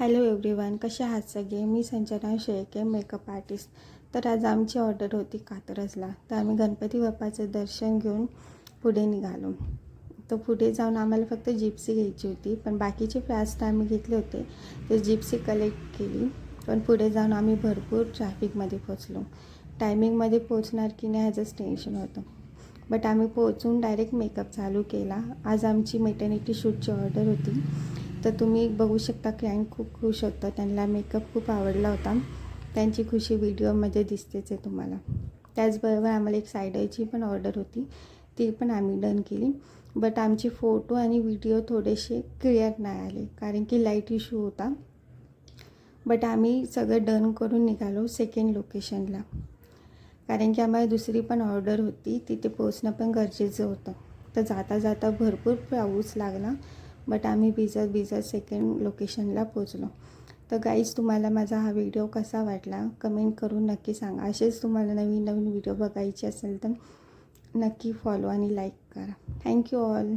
Hello everyone कसे आहात सगळे? मी संजना शेळके मेकअप आर्टिस्ट तर आज आमची ऑर्डर होती कात्रजला. तर आम्ही गणपती बाप्पाचं दर्शन घेऊन पुढे निघालो. तर पुढे जाऊन आम्हाला फक्त जिप्सी घ्यायची होती. पण बाकीचे फ्लॅट्स आम्ही घेतले होते. ते जिप्सी कलेक्ट केली. पण पुढे जाऊन आम्ही भरपूर ट्रॅफिकमध्ये पोचलो टायमिंगमध्ये पोचणार की नाही ह्याचंच टेन्शन होतं. बट आम्ही पोचून डायरेक्ट मेकअप चालू केला. आज आमची मेटर्निटी शूटची ऑर्डर होती. तर तुम्ही बघू शकता क्लायंट खूप खुश होतं. त्यांना मेकअप खूप आवडला होता. त्यांची खुशी व्हिडिओमध्ये दिसतेच आहे तुम्हाला. त्याचबरोबर आम्हाला एक सायडरची पण ऑर्डर होती. ती पण आम्ही डन केली. बट आमचे फोटो आणि व्हिडिओ थोडेसे क्लिअर नाही आले. कारण की लाइट इश्यू होता. बट आम्ही सगळं डन करून निघालो सेकंड लोकेशनला कारण की आम्हाला दुसरी पण ऑर्डर होती. तिथे पोचणं पण गरजेचं होतं. तर जाता जाता भरपूर पाऊस लागला. बट आम्ही भिजत भिजत सेकंड लोकेशनला पोचलो तर गाईज तुम्हाला माझा हा व्हिडिओ कसा वाटला? कमेंट करून नक्की सांगा. असेच तुम्हाला नवीन नवीन व्हिडिओ बघायचे असेल तर नक्की फॉलो आणि लाईक करा. Thank you all